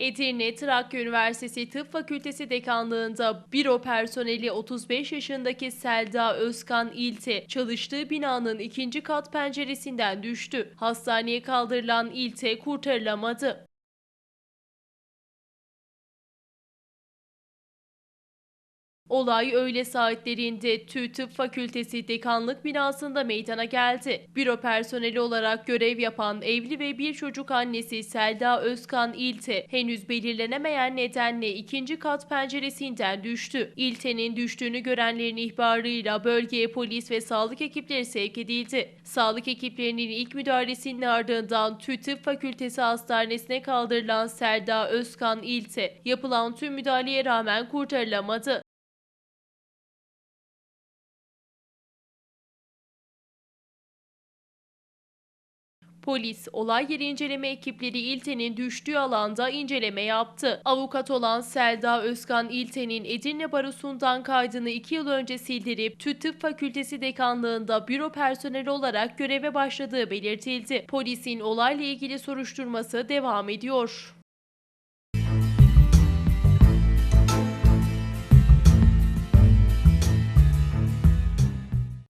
Edirne Trakya Üniversitesi Tıp Fakültesi Dekanlığında büro personeli 35 yaşındaki Selda Özkan İlte çalıştığı binanın ikinci kat penceresinden düştü. Hastaneye kaldırılan İlte kurtarılamadı. Olay öğle saatlerinde TÜ Tıp Fakültesi dekanlık binasında meydana geldi. Büro personeli olarak görev yapan evli ve bir çocuk annesi Selda Özkan İlte henüz belirlenemeyen nedenle ikinci kat penceresinden düştü. İlte'nin düştüğünü görenlerin ihbarıyla bölgeye polis ve sağlık ekipleri sevk edildi. Sağlık ekiplerinin ilk müdahalesinin ardından TÜ Tıp Fakültesi Hastanesi'ne kaldırılan Selda Özkan İlte yapılan tüm müdahaleye rağmen kurtarılamadı. Polis, olay yeri inceleme ekipleri İlte'nin düştüğü alanda inceleme yaptı. Avukat olan Selda Özkan İlte'nin Edirne Barosu'ndan kaydını 2 yıl önce sildirip TÜ Tıp Fakültesi Dekanlığında büro personeli olarak göreve başladığı belirtildi. Polisin olayla ilgili soruşturması devam ediyor.